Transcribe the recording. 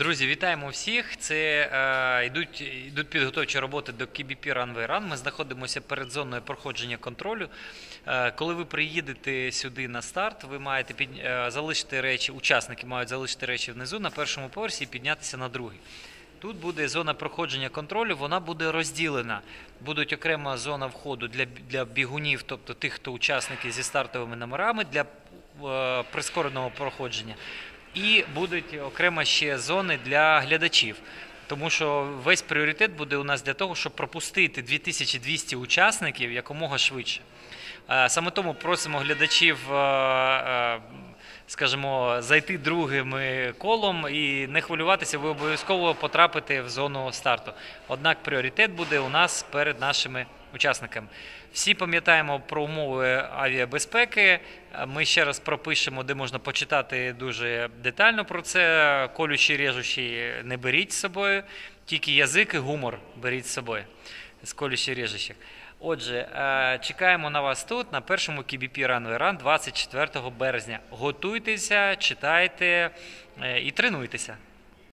Друзі, вітаємо всіх. Це е, йдуть, йдуть підготовчі роботи до KBP Runway Run. Ми знаходимося перед зоною проходження контролю. Е, коли ви приїдете сюди на старт, ви маєте під, е, залишити речі, учасники мають залишити речі внизу на першому поверсі і піднятися на другий. Тут буде зона проходження контролю, вона буде розділена. Будуть окрема зона входу для, для бігунів, тобто тих, хто учасники зі стартовими номерами для е, прискореного проходження. І будуть окремо ще зони для глядачів. Тому що весь пріоритет буде у нас для того, щоб пропустити 2200 учасників якомога швидше. Е, Саме тому просимо глядачів, е, е, скажімо, зайти другим колом і не хвилюватися, ви обов'язково потрапите в зону старту. Однак пріоритет буде у нас перед нашими учасниками. Всі пам'ятаємо про умови авіабезпеки. Ми ще раз пропишемо, де можна почитати дуже детально про це. Колючі, режучі не беріть з собою, тільки язик і гумор беріть з собою з колючі режущих. Отже, е, чекаємо на вас тут на першому KBP Runway Run 24 березня. Готуйтеся, читайте е, і тренуйтеся.